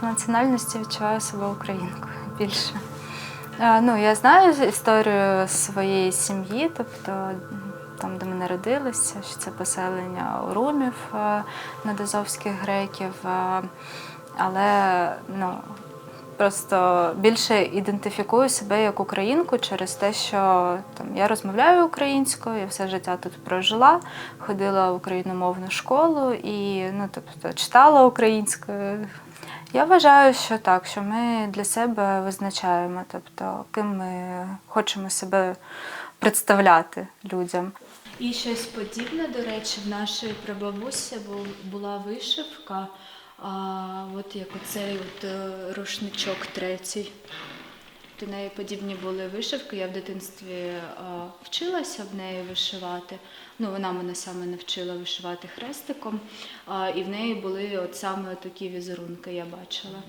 по національності відчуваю себе українкою більше. Е, Ну, я знаю історію своєї сім'ї, тобто там, де ми народилися, що це поселення урумів е, надазовських греків. е, Але ну, просто більше ідентифікую себе як українку через те, що там, я розмовляю українською, я все життя тут прожила, ходила в україномовну школу і ну, тобто, читала українською. Я вважаю, що так, що ми для себе визначаємо, тобто, ким ми хочемо себе представляти людям. І щось подібне, до речі, в нашої прабабусі бу- була вишивка, а от як оцей от е, рушничок третій. До неї подібні були вишивки. Я в дитинстві вчилася в неї вишивати. Ну, вона мене саме навчила вишивати хрестиком, і в неї були от саме такі візерунки, я бачила.